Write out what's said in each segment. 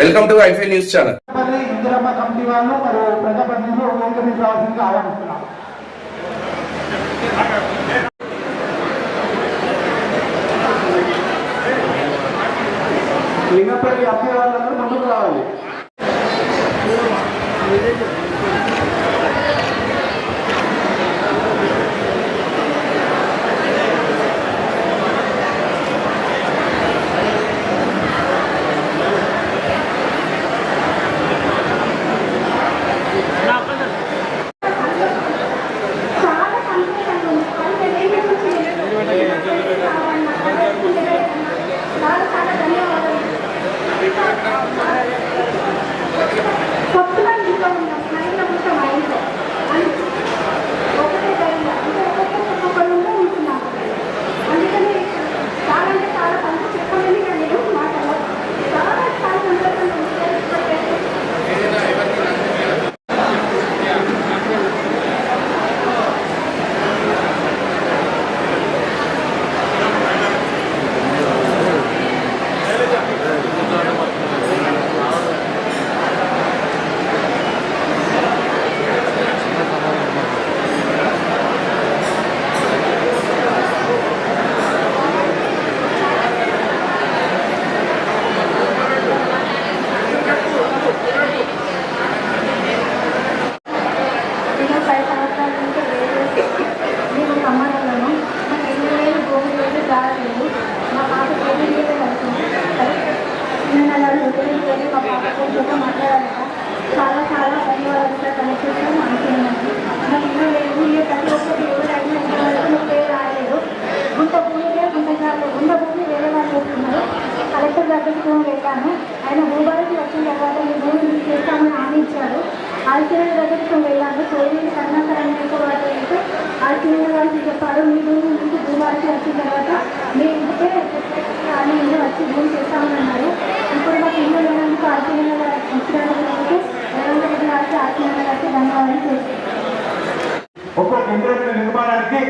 Welcome to ఐఫై news channel మరి వాళ్ళు లింగపల్లి అభ్యర్థులందరూ వాళ్ళందరూ ముందుకు రావాలి చాలా సంతోషంగా ఉంది అంటే నేను చాలా చాలా ధన్యవాదాలు కొత్తగా ఇంట్లో ఉన్నాం నైన్ మొత్తం ఐదు ఒకటే ధైర్యం అంటే ఒక్కొక్క ఒక్కొక్క రూమ్లో ఉంటున్నాం అందుకని చాలా అంటే చాలా సంతోషం చెప్పాలని నేను మాట్లాడాలి చాలా చాలా సంతోషంగా ఉంది నేను పది సంవత్సరాల నుంచి లేదు నేను సమానంలోను నాకు ఎన్ని వేలు భూమి లేదు రాలేదు మా పాప పెళ్ళి మీద వెళ్తుంది నేను మా పాప కొంచెంగా మాట్లాడాలట చాలా చాలా ధన్యవాదాలు సార్ కనెక్షన్ అనుకున్నాను నాకు ఇల్లు లేదు ఇల్లు ప్రతి ఒక్కటి ఎవరైనా ఇంతవరకు నాకు పేరు రాలేదు గుంట భూమికే గుంట చాలు ఉన్న భూమి వేరే వాళ్ళు చెప్తున్నారు కలెక్టర్ దగ్గరికి కూడా వెళ్ళాను ఆయన భూభారతి వచ్చిన తర్వాత మీ భూమి మీకు చేస్తామని హామీ ఇచ్చారు ఆర్సీఎల్ దగ్గరికి వెళ్ళాను సోయని కర్ణాకర్ అనే వాళ్ళు అయితే ఆర్సీఎల్ గారికి చెప్పారు మీ భూమి మీకు భూభారతి వచ్చిన తర్వాత మీ ఇంటికే కానీ వచ్చి భూమి చేస్తామని అన్నారు. ఇప్పుడు మాకు ఇల్లు రేవంత్ గారికి ఆర్సీఎల్ గారికి ధన్యవాదాలు చేస్తున్నాను ఒక్కొక్క ఇంద్రజల నిర్మాణానికి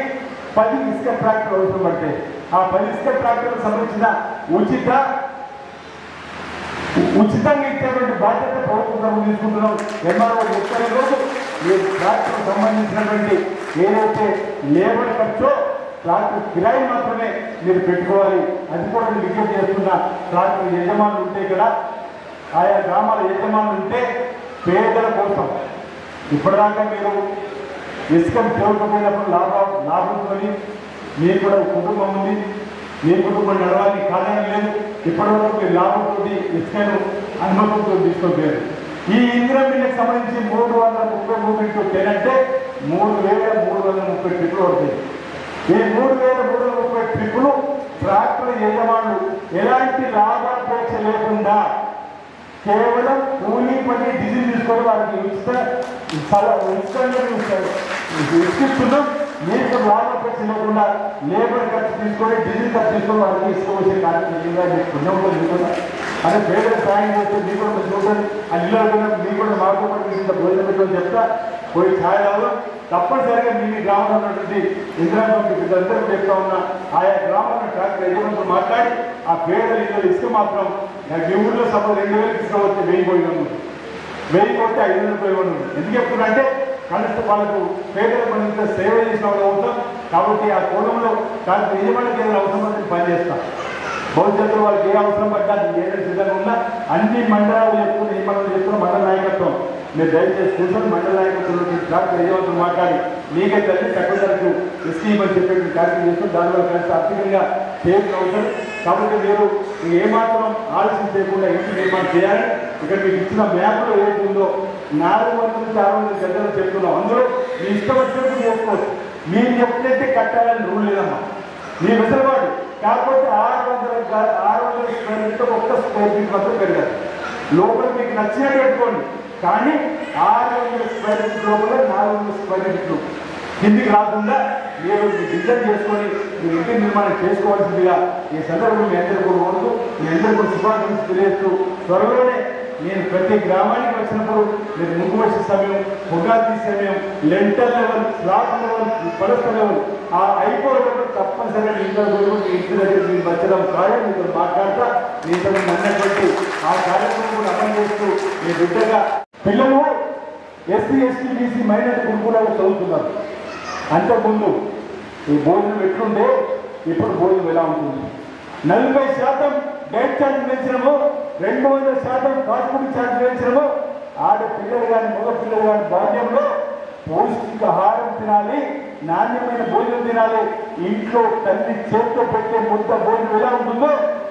పది ఇసుక ట్రాక్టర్ అవసరం పడతాయి ఆ పది ఇసుక ట్రాక్టర్ సంబంధించిన ఉచిత ఉచితంగా ఇచ్చేటువంటి బాధ్యత ప్రభుత్వం తీసుకుంటున్నాం. ఎంఆర్ఓ ముప్పై రోజు ఈ ట్రాక్టర్ సంబంధించినటువంటి ఏదైతే లేబర్ ఖర్చో ట్రాక్టర్ కిరాయి మాత్రమే మీరు పెట్టుకోవాలి. అది కూడా మీరు విజ్ఞప్తి చేస్తున్న. ట్రాక్టర్ యజమానులు ఉంటే ఇక్కడ ఆయా గ్రామాల యజమానులు ఉంటే పేదల కోసం. ఇప్పటిదాకా మీరు ఇసుకను తోడుకుపోయినప్పుడు లాభం లాభంతోని మీరు కూడా కుటుంబం ఉంది. మీ కుటుంబం నడవాలి కారణం లేదు. ఇప్పటివరకు మీరు లాభంతో ఇసుకను అనుభవంతో తీసుకోలేరు ఈ ఇంద్రమిల్లకు సంబంధించి మూడు వందల ముప్పై మూడు ఇంటూ టెన్ అంటే మూడు వేల మూడు వందల ముప్పై ట్రిప్పులు అవుతుంది ఈ మూడు వేల మూడు వందల ముప్పై ట్రిప్పులు ట్రాక్టర్ యజమానులు ఎలాంటి లాభాపేక్ష లేకుండా కేవలం కూలీ పని డిజిల్ తీసుకొని వారికి ఉచిత స్థల ఉచితంగా ఇస్తున్నాం. మీకు లాభాపేక్ష లేకుండా లేబర్ ఖర్చు తీసుకొని డిజిల్ ఖర్చు తీసుకొని వారికి ఇసుకోవచ్చే కార్యక్రమం పుణ్యంలో తీసుకున్నా అదే పేదల సాయం చేస్తే మీ కూడా చూడండి. ఆ మీ కూడా మాకు కూడా ఇంత భోజనం చెప్తా. పోయి ఛాయ్ తప్పనిసరిగా మీ మీ గ్రామంలో ఉన్నటువంటి ఇందిరాబాబు ఇద్దరు చెప్తా ఉన్న ఆయా గ్రామంలో ట్రాక్టర్ యజమానులతో మాట్లాడి ఆ పేదల ఇల్లు ఇసుక మాత్రం నాకు ఈ ఊళ్ళో సభ రెండు వేలు తీసుకువస్తే వెయ్యి పోయినాము వెయ్యి పోతే ఐదు వందలు పోయి ఉన్నాము ఎందుకు చెప్తున్నారంటే కనిష్ట వాళ్ళకు పేదల మంది సేవ చేసిన వాళ్ళు అవుతాం. కాబట్టి ఆ కోణంలో దానికి యజమానికి ఏదైనా అవసరం అనేది పని చేస్తాం. భవిష్యత్తులో వాళ్ళకి ఏ అవసరం పడ్డా ఏదైనా సిద్ధంగా ఉన్నా అన్ని మండలాలు చెప్తున్న ఈ మండలం చెప్తున్న మండల నాయకత్వం. మీరు దయచేసి కూర్చొని మండల నాయకత్వంలో డాక్టర్ యజమానులు మాట్లాడి. మీకే తల్లి తక్కువ ధరకు స్కీమ్ అని చెప్పి కార్యక్రమం చేస్తూ దానివల్ల కలిసి ఆర్థికంగా సేఫ్ అవసరం. కాబట్టి మీరు ఏమాత్రం ఆలస్యం చేయకుండా ఇంటి నిర్మాణం చేయాలి. ఇక్కడ మీకు ఇచ్చిన మ్యాప్లో ఏది ఉందో నాలుగు వందల నుంచి ఆరు వందల గంటలు చెప్తున్నాం. అందులో మీ ఇష్టం వచ్చినట్టు చేసుకోవచ్చు. మీరు చెప్తే కట్టాలని రూల్ లేదమ్మా. మీ వెసులుబాటు. కాకపోతే ఆరు వందల ఆరు వందల స్క్వేర్ ఫీట్ ఒక్క స్క్వేర్ ఫీట్ మాత్రం పెరగదు లోపల మీకు నచ్చినట్టు పెట్టుకోండి. కానీ ఆరు వందల స్క్వేర్ ఫీట్ లోపల నాలుగు వందల స్క్వేర్ ఫీట్లు. కిందికి రాకుండా మీరు డిజైన్ చేసుకొని మీరు ఇంటి నిర్మాణం చేసుకోవాల్సిందిగా ఈ సందర్భంలో మీ అందరూ కూడా కోరుతూ మీ అందరూ కూడా శుభాకాంక్షలు తెలియజేస్తూ త్వరలోనే నేను ప్రతి గ్రామానికి వచ్చినప్పుడు మీరు ముందు వచ్చే సమయం ఉగాది సమయం లెంటర్ లెవెల్ స్లాట్ లెవెల్ పరస్థ లెవెల్ ఆ అయిపోయినప్పుడు తప్పనిసరిగా ఇంట్లో కూడా మీ ఇంటి దగ్గర మీరు వచ్చడం ఖాయం మీతో మాట్లాడతా మీతో అన్నటువంటి ఆ కార్యక్రమం కూడా అమలు చేస్తూ మీ బిడ్డగా పిల్లలు ఎస్సీ ఎస్టీ బీసీ మైనర్ గురుకులాలు చదువుతున్నారు. అంతకుముందు ఈ భోజనం ఎట్లుండే ఇప్పుడు భోజనం ఎలా ఉంటుంది? నలభై శాతం డైట్ ఛార్జ్ పెంచడము రెండు వందల శాతం ఫాస్ట్ ఫుడ్ ఛార్జ్ పెంచడము ఆడ పిల్లలు కానీ మగ పిల్లలు కానీ బాల్యంలో పౌష్టికాహారం తినాలి నాణ్యమైన భోజనం తినాలి. ఇంట్లో తల్లి చేతితో పెట్టే ముద్ద భోజనం ఎలా ఉంటుందో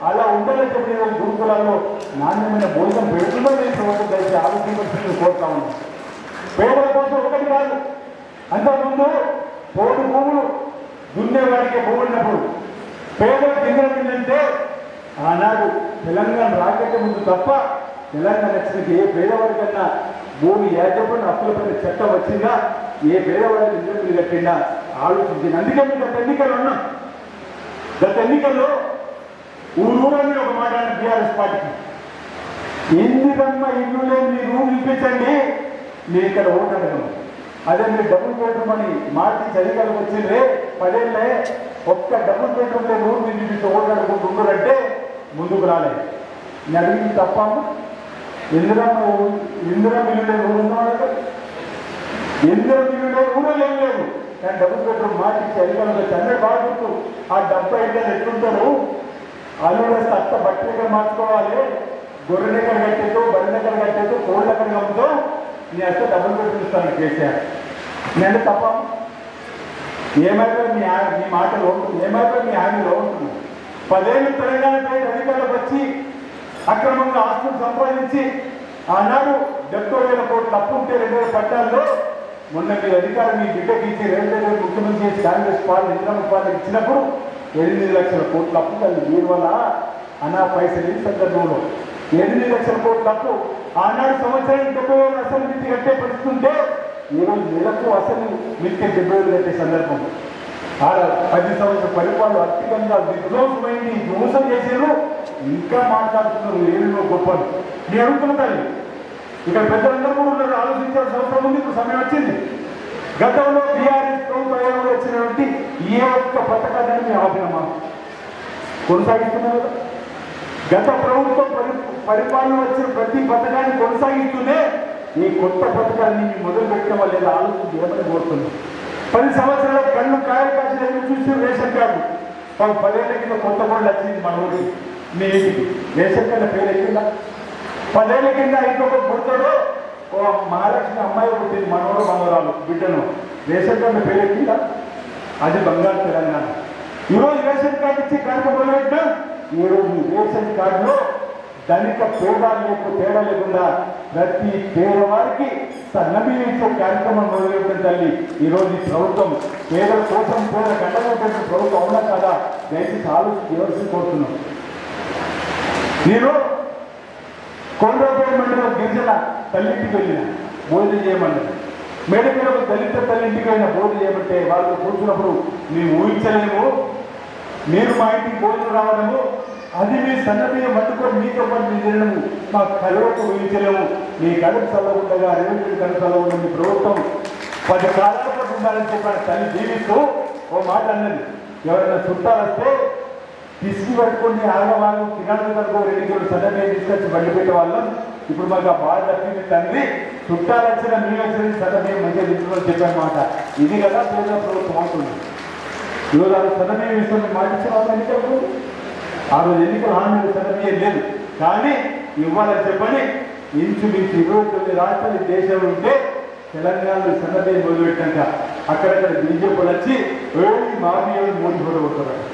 అలా ఉండాలని చెప్పి గురుకులాల్లో నాణ్యమైన భోజనం పెడుతుందో నేను ప్రభుత్వం దయచేసి ఆలోచించాల్సింది కోరుతా ఉన్నాం పేదల కోసం ఒకటి కాదు. అంతకుముందు కోటి భూములు దున్నేవాడికి భూమి ఉన్నప్పుడు పేదలు తింటే ఆనాడు తెలంగాణ రాకట్టే ముందు తప్ప తెలంగాణ వచ్చినకి ఏ పేదవాడికన్నా భూమి యాజపడిన పైన చట్టం వచ్చిందా? ఏ పేదవాడికి ఇంద్రులు కట్టిందా? ఆలోచించింది అందుకే మీకు గత ఎన్నికలు ఉన్నాం. గత ఎన్నికల్లో ఊరూరని ఒక మాట బీఆర్ఎస్ పార్టీకి. ఎందుకమ్మా ఇల్లు లేని మీ రూమ్ ఇప్పించండి నేను ఇక్కడ ఓటు అదే మీరు డబుల్ బెడ్రూమ్ అని మార్చి చలికాలం వచ్చిందే పదేళ్ళే ఒక్క డబుల్ బెడ్రూమ్ రూమ్ మీరు ఇప్పించి ఓటు ముందుకు రాలేదు నేను అడిగింది తప్ప? ఎందుకమ్మ ఇందిరా ఇల్లు ఊరు రూమ్ ఉన్నాడు ఎందులో ఇల్లు ఊరో ఏం లేదు. కానీ డబుల్ బెడ్రూమ్ మార్చి చలికాలం వచ్చి అందరు బాగా ఆ డబ్బా అయితే ఎట్లుంటారు? అల్లుడే సత్త అత్త బట్టలు మార్చుకోవాలి. గొర్రె ఎక్కడ కట్టేదో బర్రెలు ఎక్కడ కట్టేదో కోళ్ళ ఎక్కడ కమ్ముతో నీ అత్త డబ్బులు పెట్టిస్తాను కేసీఆర్ నేను తప్ప ఏమైపోయి మీ మీ మాటలు ఉంటుంది ఏమైపోయి మీ హామీలో ఉంటుంది పదేళ్ళు తెలంగాణ పేరు అధికారులకు వచ్చి అక్రమంగా ఆస్తులు సంపాదించి ఆనాడు డెబ్బై వేల కోట్లు అప్పు ఉంటే రెండు వేల పట్టాల్లో మొన్న మీ అధికారం మీ బిడ్డకి ఇచ్చి రెండు వేల ముఖ్యమంత్రి చేసి కాంగ్రెస్ పాలన ఇంద్రమ్మ పాలన ఇచ్చినప్పుడు ఎనిమిది లక్షల కోట్ల అప్పు తల్లి దీని వల్ల అనా పైసలు సందర్భంలో ఎనిమిది లక్షల కోట్ల అప్పు ఆనాడు సంవత్సరానికి డెబ్బై వేలు అసలు కట్టే పరిస్థితుంటే ఈరోజు నెలకు అసలు మిత్తి డెబ్బై వేలు కట్టే సందర్భం. ఆడ పది సంవత్సరాల పరిపాలన అత్యంగా విధ్వంసమైంది మోసం చేశారు ఇంకా మాట్లాడుతున్నారు ఏమి గొప్పలు. నేను అడుగుతున్న ఇక్కడ పెద్దలందరూ కూడా ఉన్నారు ఆలోచించాల్సిన అవసరం ఉంది ఇప్పుడు సమయం వచ్చింది. గతంలో బీఆర్ఎస్ ప్రభుత్వం వచ్చినటువంటి ఏ ఒక్క పథకాన్ని మేము ఆపినమా కొనసాగిస్తున్నాం గత ప్రభుత్వం పరి పరిపాలన వచ్చిన ప్రతి పథకాన్ని కొనసాగిస్తూనే ఈ కొత్త పథకాన్ని మొదలు పెట్టడం వల్ల లేదా ఆలోచన చేయమని కోరుతున్నాం పది సంవత్సరాల కళ్ళు కాయలు కాసిన చూసి రేషన్ కార్డు. మాకు పదేళ్ళ కింద కొత్త బళ్ళు వచ్చింది మన ఊరికి. మీ ఇంటికి. రేషన్ కార్డు పేరు ఎక్కిందా? పదేళ్ళ కింద ఇంకొక పుడతాడు ఓ మహాలక్ష్మి అమ్మాయి పుట్టింది మనవడు మనవరాలు బిడ్డను రేషన్ కార్డు పేరు ఎక్కిందా? అది బంగారు తెలంగాణ. ఈరోజు రేషన్ కార్డు ఇచ్చి కార్యక్రమం పెట్టినా ఈరోజు రేషన్ కార్డులో ధనిక పేదాలకు తేడా లేకుండా ప్రతి పేదవారికి సన్నబియ్యం కార్యక్రమం మొదలెట్టిన తల్లి. ఈరోజు ఈ ప్రభుత్వం పేదల కోసం పేద గంటలు ప్రభుత్వం అవునా కదా? దయచేసి ఆలోచించవలసి కోరుతున్నాం. నేను కొండపేట మండలం గిరిజన తల్లింటికి వెళ్ళిన భోజనం చేయమన్నది మేడపేట దళిత తల్లింటికి వెళ్ళిన భోజనం చేయమంటే వాళ్ళు కూర్చున్నప్పుడు మేము ఊహించలేము. మీరు మా ఇంటికి భోజనం రావడము అది మీ సన్నబియ్యం పట్టుకొని మీతో పాటు మీరు తినడము మా కలవకు ఊహించలేము మీ కడుపు చల్లకుండగా రేపు కడుపు చల్లకుండా మీ ప్రభుత్వం పది కాలాల పాటు ఉండాలని చెప్పిన తల్లి జీవిస్తూ ఓ మాట అన్నది. ఎవరైనా చుట్టాలు వస్తే పిసికి పట్టుకొని ఆగవాళ్ళు తినాలి వరకు రెండు కిలో సడన్గా తీసుకొచ్చి బండిపెట్టే వాళ్ళం. ఇప్పుడు మాకు ఆ బాధ తప్పింది తండ్రి చుట్టాలు వచ్చిన మీ వచ్చిన సడన్గా మంచిగా తీసుకొని చెప్పాను మాట. ఇది కదా పేద ప్రభుత్వం అవుతుంది ఈరోజు ఆ సడన్గా విషయం మాట ఇచ్చిన వాళ్ళు ఎన్నికలకు ఆ రోజు ఎన్నికలు హామీ సడన్గా లేదు. కానీ ఇవ్వాలని చెప్పని ఇంచుమించు ఇరవై తొమ్మిది రాష్ట్రాలు ఈ ఉంటే తెలంగాణలో సన్నదే మొదలుపెట్టాక అక్కడక్కడ బీజేపీలు వచ్చి ఏమి మాఫీ మోడీ ఫోటో కొడుతున్నారు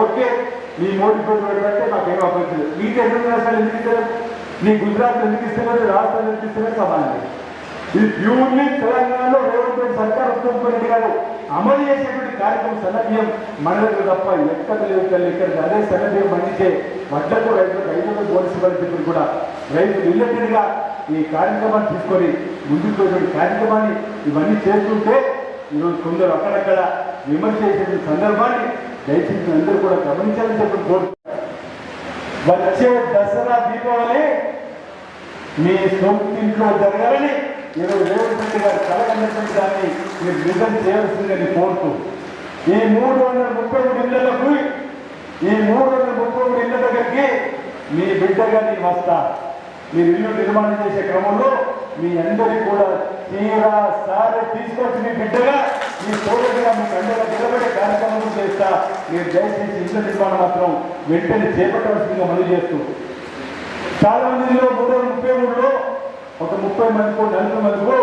ఓకే నీ మోడీ ఫోటో పెడితే నాకేం అభ్యర్థులు మీకు ఎన్నో రాష్ట్రాలు ఎందుకు ఇస్తారు నీ గుజరాత్ ఎందుకు ఇస్తున్నారు రాష్ట్రాలు ఎందుకు ఇస్తున్నారు సమానం ఇది ప్యూర్లీ తెలంగాణలో రేవంత్ రెడ్డి సర్కార్ ఉత్తమ్ రెడ్డి గారు అమలు చేసేటువంటి కార్యక్రమం సన్నబియ్యం మన దగ్గర తప్ప ఎక్కడ లేదు తల్లి. ఇక్కడ అదే సన్నబియ్యం అందించే వడ్లకు రైతులకు ఐదు పోలీసు కూడా రైతులు ఇల్లటిగా ఈ కార్యక్రమాన్ని తీసుకొని ముందుకు కార్యక్రమాన్ని ఇవన్నీ చేస్తుంటే ఈరోజు కొందరు అక్కడక్కడ విమర్శ చేసే సందర్భాన్ని దయచేసి అందరూ కూడా గమనించాలని చెప్పి కోరుతున్నారు వచ్చే దసరా దీపావళి మీ సొంత ఇంట్లో జరగాలని ఈరోజు రేవంత్ రెడ్డి గారు కలగన్నటువంటి దాన్ని మీరు నిజం చేయాల్సిందని కోరుతూ ఈ మూడు వందల ముప్పై మూడు ఇళ్ళకు ఈ మూడు వందల ముప్పై మూడు ఇళ్ళ దగ్గరికి మీ బిడ్డగా నేను వస్తా. మీరు ఇల్లు నిర్మాణం చేసే క్రమంలో మీ అందరికీ కూడా తీరా సారి తీసుకొచ్చి మీ బిడ్డగా మీ సోదరుగా మీ అందరూ నిలబడే కార్యక్రమం చేస్తా. మీరు దయచేసి ఇల్లు నిర్మాణం మాత్రం వెంటనే చేపట్టవలసిందిగా మనవి చేస్తూ చాలా మందిలో మూడు వందల ముప్పై మూడులో ఒక ముప్పై మందికో నలభై మందికో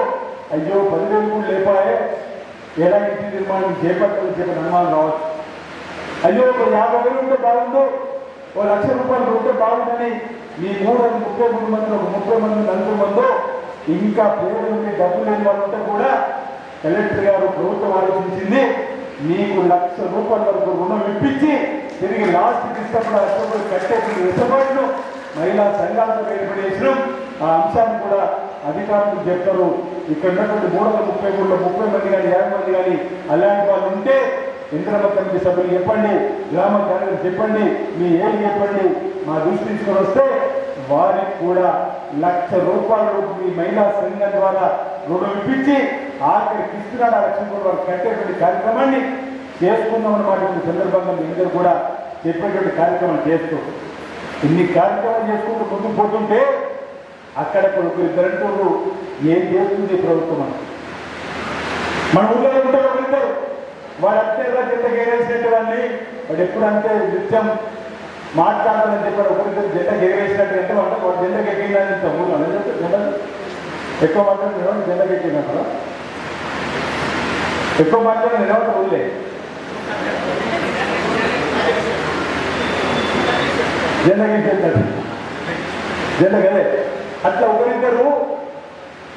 అయ్యో పదివేలు కూడా లేపాయే. ఎలా ఇంటి నిర్మాణం చేపట్టాలని చెప్పిన అనుమానం రావచ్చు. అయ్యో ఒక యాభై వేలు ఉంటే బాగుందో ఓ లక్ష రూపాయలు ఉంటే బాగుందని మీ మూడు వందల ముప్పై మూడు మంది ఒక ముప్పై మంది నలభై మందో ఇంకా పేరు డబ్బు లేని వాళ్ళంతా కూడా కలెక్టర్ గారు ప్రభుత్వం ఆలోచించింది మీకు లక్ష రూపాయల వరకు రుణం ఇప్పించి తిరిగి లాస్ట్ ఇష్టపడి అష్టపడి కట్టేసి వెసుబాటును మహిళా సంఘాలతో ఏర్పడేసినాం ఆ అంశాన్ని కూడా అధికారులు చెప్తారు ఇక్కడ ఉన్నటువంటి మూడు వందల ముప్పై మూడులో ముప్పై మంది కానీ యాభై మంది కానీ అలాంటి వాళ్ళు ఉంటే ఇంద్రమ కమిటీ సభ్యులు చెప్పండి గ్రామ కార్యదర్శి చెప్పండి మీ ఏం చెప్పండి. మా దృష్టి తీసుకొని వస్తే వారికి కూడా లక్ష రూపాయలు మీ మహిళా సంఘం ద్వారా రుణం ఇప్పించి ఆఖరి ఇస్తున్నాడు ఆ లక్ష రూపాయలు వారికి కట్టేటువంటి కార్యక్రమాన్ని చేసుకుందాం అన్నమాట సందర్భంగా మీ అందరూ కూడా చెప్పేటువంటి కార్యక్రమం చేస్తూ. ఇన్ని కార్యక్రమాలు చేసుకుంటూ ముందుకు పోతుంటే అక్కడ ఒకరు ఇద్దరంటూ ఏం చేస్తుంది ప్రభుత్వం అని. మన ఊళ్ళో ఉంటారు ఒకరిద్దరు వాడు అంతే జంట గెగరేసినట్టు వాళ్ళని వాడు ఎప్పుడు అంతే నిత్యం మాట్లాడతానని చెప్పాడు. ఒకరిద్దరు జంట గేరేసినట్టు అంటే వాడు వాడు జెండ గెగ్గిందని చెప్తాం ఊళ్ళో. అదే జెండ ఎక్కువ మాట్లాడుతున్నాడు జెండ గెగ్గినప్పుడు ఎక్కువ మాట్లాడిన నిలవడం ఊళ్ళే. జెండ గెగ్గించాడు జెండ గదే అట్లా ఒకరిద్దరు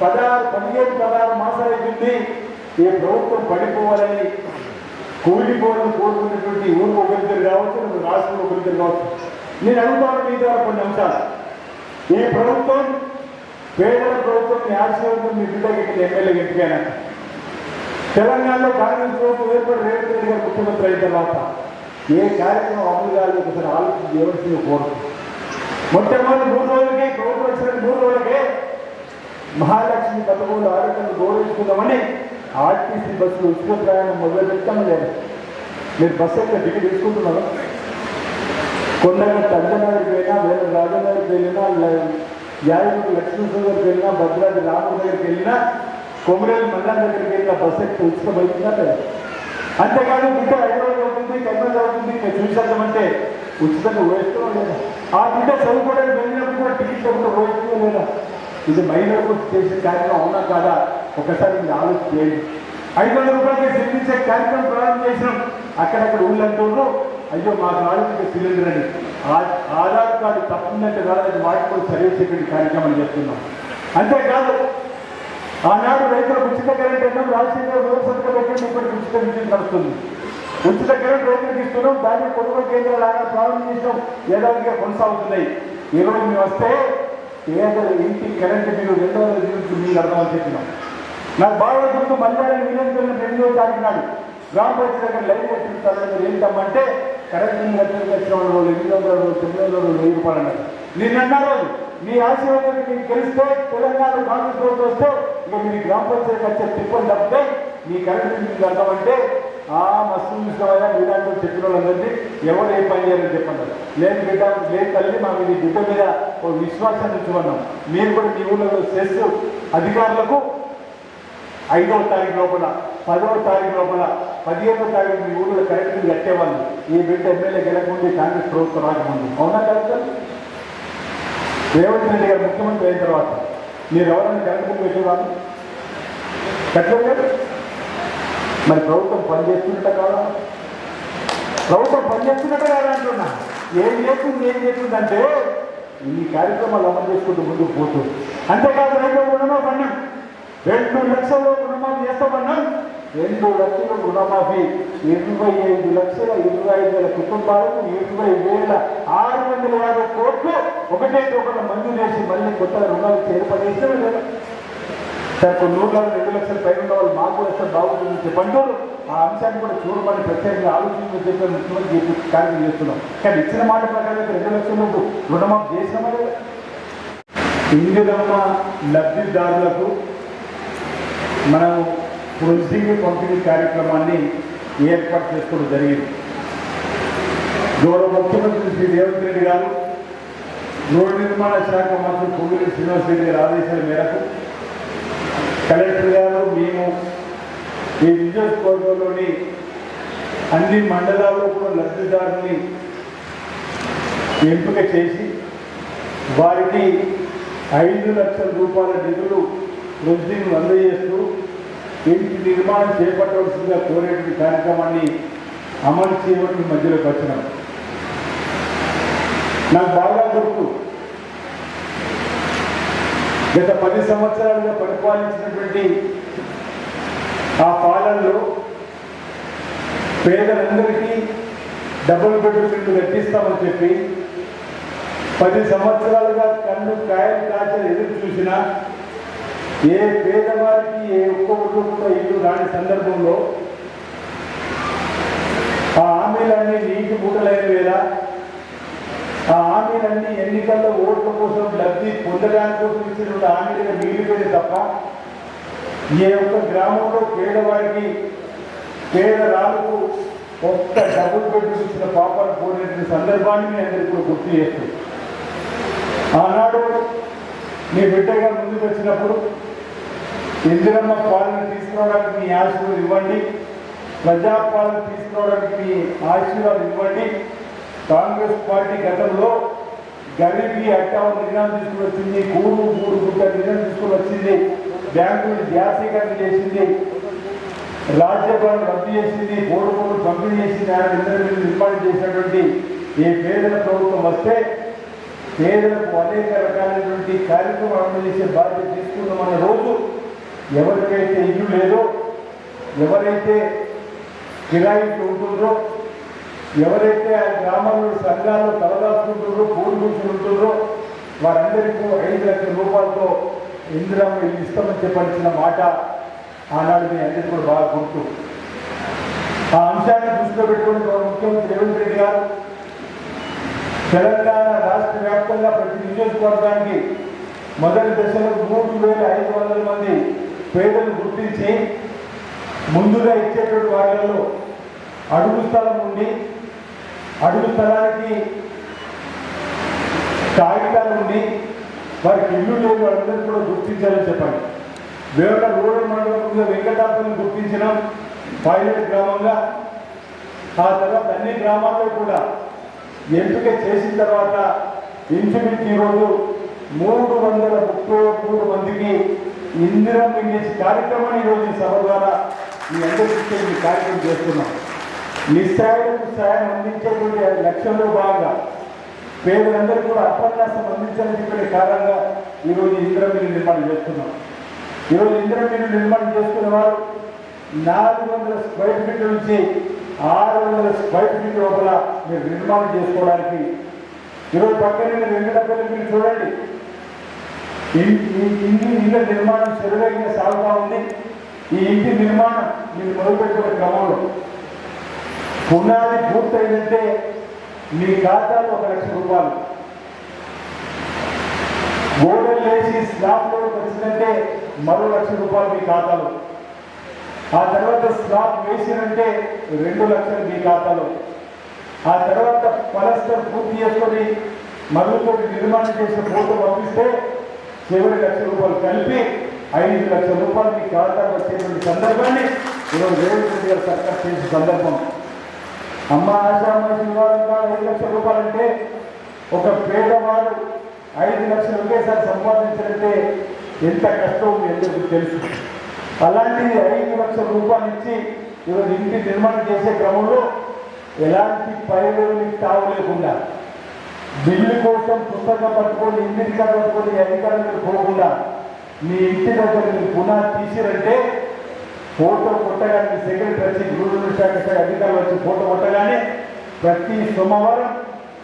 పదహారు పదిహేను పదహారు మాసాలు అవుతుంది ఈ ప్రభుత్వం పడిపోవాలని కూలిపోవాలని కోరుకున్నటువంటి ఊరు ఒకరిద్దరు కావచ్చు లేదా రాష్ట్రం ఒకరిద్దరు కావచ్చు. నేను అడుగుతాను మీ ద్వారా కొన్ని అంశాలు. ఈ ప్రభుత్వం పేదల ప్రభుత్వం ఆశీర్వాదం మీ బిడ్డకి ఇక్కడ ఎమ్మెల్యే ఎంపికైనా తెలంగాణలో కాంగ్రెస్ ప్రభుత్వం ఏర్పడి రేవంత్ రెడ్డి గారు ముఖ్యమంత్రి అయిన తర్వాత ఏ కార్యక్రమం అమలు కాలేదు ఒకసారి ఆలోచన చేయవలసింది కోరుతుంది మొట్టమొదటి మూడు రోజులకే ప్రభుత్వం వచ్చిన మూడు రోజులకే మహాలక్ష్మి పథకంలో ఆరోగ్యం గౌరవించుకుందామని ఆర్టీసీ బస్సులు ఉచిత ప్రయాణం మొదలు పెట్టాము లేదు. మీరు బస్సు ఎక్కడ టికెట్ తీసుకుంటున్నారు? కొండగా అంజనగర్కి వెళ్ళినా లేదా రాజనగర్కి వెళ్ళినా యాదగిరి లక్ష్మీ దగ్గరికి వెళ్ళినా భద్రాద్రి రాముడి దగ్గరికి వెళ్ళినా కొమరేలు మండలం దగ్గరికి వెళ్ళినా బస్సు ఎక్కి ఉచితం అవుతుందా లేదా? అంతేకాదు ఇంకా హైదరాబాద్ అవుతుంది కర్నూలు అవుతుంది ఇంకా చూసేద్దామంటే ఉచితంగా వేస్తున్నాం లేదా ఆ బిడ్డ చదువుకోవడానికి వెళ్ళినప్పుడు కూడా టికెట్ ఒకటి రోజు లేదా ఇది మహిళలకు చేసే కార్యక్రమం అవునా కాదా? ఒకసారి మీరు ఆలోచన ఐదు వందల రూపాయలకి చెల్లించే కార్యక్రమం ప్రారంభం చేసినాం. అక్కడక్కడ ఊళ్ళంటూ అయ్యో మా ఆలోచన సిలిండర్ అని ఆధార్ కార్డు తప్పిందంటే కాదని వాటికి సర్వీస్ సరిచేసేటువంటి కార్యక్రమం చేస్తున్నాం అంతేకాదు ఆనాడు రైతులకు ఉచిత కరెంట్ ఎన్నో రాజశేఖర వ్యవస్థ పెట్టండి ఇప్పటికి ఉచిత విద్యుత్ నడుస్తుంది. ఉచిత కరెంట్ రైతులకు ఇస్తున్నాం దాన్ని కొనుగోలు కేంద్రాలు ఆనాడు ప్రారంభం చేసాం ఏడాదిగా కొనసాగుతున్నాయి. ఈరోజు మేము వస్తే పేదల ఇంటి కరెంట్ బిల్లు రెండు వందల యూనిట్లు మీరు అర్థమని చెప్పినాం. నాకు బాగా గుర్తు మల్లారి విలేకరులు రెండో తారీఖు నాడు గ్రామ పంచాయతీ దగ్గర లైన్ కట్టిస్తారు మీరు ఏంటమ్మంటే కరెంట్ బిల్లు కట్టిన వచ్చిన వాళ్ళు ఎనిమిది వందల రోజులు తొమ్మిది వందల రోజులు వెయ్యి రూపాయలు అన్నారు. నిన్న అన్నారు మీ ఆశీర్వాదం మీకు గెలిస్తే తెలంగాణ కాంగ్రెస్ ప్రభుత్వం వస్తే ఇక మీ గ్రామ పంచాయతీ వచ్చే తిప్పలు తప్పితే మీ కరెంట్ బిల్లు మీకు అర్థమంటే ఆ మస్తు చూసుకోవాలా మీలాంటి చెప్పిన వాళ్ళందరినీ ఎవరు ఏ పని చేయాలని చెప్పండి. లేదు బిడ్డ లేదు తల్లి మా మీ బిడ్డ మీద ఒక విశ్వాసాన్ని ఉంచుకున్నాం. మీరు కూడా మీ ఊళ్ళలో చేస్తూ అధికారులకు ఐదవ తారీఖు లోపల పదవ తారీఖు లోపల పదిహేనవ తారీఖు మీ ఊళ్ళో కరెక్ట్గా కట్టేవాళ్ళు. ఈ బిడ్డ ఎమ్మెల్యే గెలకముందు కాంగ్రెస్ ప్రభుత్వం రాకముందు. అవునా కాదు రేవంత్ రెడ్డి గారు ముఖ్యమంత్రి అయిన తర్వాత మీరు ఎవరైనా కరెంట్ బిల్లు పెట్టేవాళ్ళు కట్టలేదు మరి ప్రభుత్వం పనిచేస్తున్నట్ట కాదా? ప్రభుత్వం పనిచేస్తున్నట్ట కాదా అంటున్నా? ఏం చేస్తుంది ఏం చేస్తుంది అంటే ఈ కార్యక్రమాలు అమలు చేసుకుంటూ ముందుకు పోతుంది అంతేకాదు రైతు రుణమాఫీ అన్నాం. రెండు లక్షల రుణమాఫీ చేస్తామన్నాం. రెండు లక్షల రుణమాఫీ ఇరవై ఐదు లక్షల ఇరవై ఐదు వేల కుటుంబాలకు ఇరవై వేల ఆరు వందల యాభై కోట్లు ఒకటే ఒకటి మంజూరు చేసి మళ్ళీ కొత్త రుణాలు చేరుపడేస్తే సార్ కొన్ని ఊర్లో రెండు లక్షల పైన ఉన్న వాళ్ళు మాకు కూడా వస్తే బాగుంటుంది చెప్పంటూ ఆ అంశాన్ని కూడా చూడమని ప్రత్యేకంగా ఆలోచించి చెప్పి ముఖ్యమంత్రి కార్యక్రమం చేస్తున్నాం. కానీ ఇచ్చిన మాట ప్రకారం రెండు లక్షల రుణమాఫీ చేసినామా లేదా? ఇందిరమ్మ లబ్ధిదారులకు మనం ప్రొసీడింగ్ పంపిణీ కార్యక్రమాన్ని ఏర్పాటు చేసుకోవడం జరిగింది. గౌరవ ముఖ్యమంత్రి శ్రీ రేవంత్ రెడ్డి గారు రోడ్డు నిర్మాణ శాఖ మంత్రి పొంగిరెడ్డి శ్రీనివాసరెడ్డి గారి ఆదేశాల మేరకు కలెక్టర్ గారు మేము ఈ నియోజకవర్గంలోని అన్ని మండలాల్లో కూడా లబ్ధిదారుని ఎంపిక చేసి వారికి ఐదు లక్షల రూపాయల నిధులు వృద్ధిని అందజేస్తూ ఇంటి నిర్మాణం చేపట్టవలసిందిగా కోరేటువంటి కార్యక్రమాన్ని అమలు చేయవలసిన మధ్యలోకి వచ్చినాం. నాకు బాగా గుర్తు గత పది సంవత్సరాలుగా పరిపాలించినటువంటి ఆ పాలనలో పేదలందరికీ డబుల్ బెడ్రూమ్లు ఇల్లు కట్టిస్తామని చెప్పి పది సంవత్సరాలుగా కన్ను కాయలు కాచలు ఎదురు చూసినా ఏ పేదవారికి ఏ ఒక్క ఊళ్ళో కూడా ఇల్లు రాని సందర్భంలో ఆ హామీలన్నీ నీటి మూటలైన వేళ ఆ హామీలన్నీ ఎన్నికల్లో ఓట్ల కోసం లబ్ధి పొందడానికి కోసం ఇచ్చినటువంటి హామీలుగా మిగిలిపోయింది తప్ప ఏ ఒక్క గ్రామంలో పేదవారికి పేదరాలకు ఒక్క డబ్బులు బెడ్రూమ్ ఇచ్చిన పాపాలు పోయినటువంటి సందర్భాన్ని మీ అందరికీ కూడా గుర్తు చేస్తుంది ఆనాడు మీ బిడ్డగా ముందుకు వచ్చినప్పుడు ఇందిరమ్మ పాలన తీసుకోవడానికి మీ ఆశీర్వాదం ఇవ్వండి ప్రజాపాలన తీసుకోవడానికి మీ ఆశీర్వాదం ఇవ్వండి కాంగ్రెస్ పార్టీ గతంలో గరీబీ అట్టావ నిర్ణయం తీసుకుని వచ్చింది కూడు మూడు గుట్ట నిర్ణయం తీసుకుని వచ్చింది బ్యాంకులు జాతీయకరణ చేసింది రాజ్యపాలన రద్దు చేసింది బోర్డు బోర్డు పంపిణీ చేసింది ఆయన నిర్ణయం నిర్మాణం చేసినటువంటి ఈ పేదల ప్రభుత్వం వస్తే పేదలకు అనేక రకాలైనటువంటి కార్యక్రమం అమలు చేసే బాధ్యత తీసుకుందామనే రోజు ఎవరికైతే ఇల్లు లేదో ఎవరైతే కిరాయికి ఉంటుందో ఎవరైతే ఆ గ్రామాల్లో సంఘాలు తలదాచుకుంటుండ్రో పూలు కూర్చుని వారందరికీ ఐదు లక్షల రూపాయలతో ఇందిరమ్మ ఇల్లు ఇస్తామని చెప్పాల్సిన మాట ఆనాడు మీ అందరికీ కూడా బాగా గుర్తు. ఆ అంశాన్ని దృష్టిలో పెట్టుకుని ముఖ్యమంత్రి రేవంత్ రెడ్డి గారు తెలంగాణ రాష్ట్ర వ్యాప్తంగా ప్రతి నియోజకవర్గానికి మొదటి దశలో మూడు వేల ఐదు వందల మంది పేదలు గుర్తించి ముందుగా ఇచ్చేటువంటి వాటిల్లో అడుగు స్థలం ఉండి అడుగు స్థలానికి కాగితాలు ఉండి వారికి ఇల్లు లేని వాళ్ళందరూ కూడా గుర్తించాలని చెప్పండి. వేరే రూరల్ మండలంలో వెంకటాపురం గుర్తించినాం పైలట్ గ్రామంగా. ఆ తర్వాత అన్ని గ్రామాల్లో కూడా ఎంపిక చేసిన తర్వాత ఇన్ఫినిటీ ఈరోజు మూడు వందల ముప్పై మూడు మందికి ఇందిరా వినేసి కార్యక్రమాన్ని ఈరోజు ఈ సభ ద్వారా మీ అందరికీ కార్యక్రమం చేస్తున్నాం. నిస్సాయులకు సాయం అందించేటువంటి లక్ష్యంలో భాగంగా పేదలందరూ కూడా అపన్యాసం అందించాలని కారణంగా ఈరోజు ఇందిరా మీరు నిర్మాణం చేస్తున్నాం. ఈరోజు ఇందిరా మీరు నిర్మాణం చేసుకునే వారు నాలుగు వందల స్క్వైర్ ఫీట్ నుంచి ఆరు వందల స్క్వైర్ ఫీట్ లోపల మీరు నిర్మాణం చేసుకోవడానికి ఈరోజు పక్కనే వెంకటపల్లి మీరు చూడండి. ఈ ఇంటి ఇళ్ళ నిర్మాణం సరివైన సాగుతా ఉంది. ఈ ఇంటి నిర్మాణం మీరు మొదలుపెట్టిన క్రమంలో పునాది పూర్తయిందంటే మీ ఖాతాలో ఒక లక్ష రూపాయలు. గోడలు వేసి స్లాబ్లో వచ్చిందంటే మరో లక్ష రూపాయలు మీ ఖాతాలో. ఆ తర్వాత స్లాబ్ వేసినంటే రెండు లక్షలు మీ ఖాతాలో. ఆ తర్వాత పలస్టర్ పూర్తి చేసుకొని మరుగుతోటి నిర్మాణం చేసిన ఫోటో పంపిస్తే చివరి లక్ష రూపాయలు కలిపి ఐదు లక్షల రూపాయలు మీ ఖాతాకు వచ్చేటువంటి సందర్భాన్ని ఈరోజు రేవంత్ రెడ్డి గారు సర్కార్ చేసిన సందర్భం. అమ్మ ఆశామాసి వివాదంగా ఐదు లక్షల రూపాయలంటే ఒక పేదవాడు ఐదు లక్షలు ఒకేసారి సంపాదించాలంటే ఎంత కష్టం ఎందుకు తెలుసు? అలాంటిది ఐదు లక్షల రూపాయలు ఇచ్చి ఈరోజు ఇంటి నిర్మాణం చేసే క్రమంలో ఎలాంటి పైరుని తావు లేకుండా బిల్లు కోసం పుస్తకం పట్టుకొని ఇంటికి పట్టుకొని అధికారులకు పోకుండా మీ ఇంటి దగ్గర మీరు పునాది తీసిరంటే ఫోటో కొట్టగానే సెక్రటరీ వచ్చి గృహ శాఖ శాఖ అధికారులు వచ్చి ఫోటో కొట్టగానే ప్రతి సోమవారం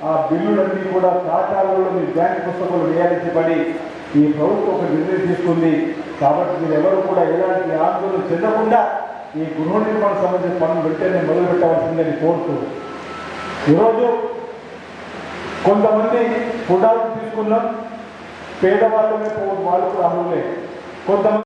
ఆ బిల్లులన్నీ కూడా ఖాతాలలో మీ బ్యాంక్ పుస్తకాలు వేయాలించబడి ఈ ప్రభుత్వం ఒక నిర్ణయం తీసుకుంది. కాబట్టి మీరు ఎవరు కూడా ఎలాంటి ఆందోళన చెందకుండా ఈ గృహ నిర్మాణ సంబంధించిన పనులు వెంటనే మొదలు పెట్టవలసిందని కోరుతూ ఈరోజు కొంతమంది ఫోటోలు తీసుకున్నాం. పేదవాళ్ళమే పోదు కూడా అర్హులే కొంతమంది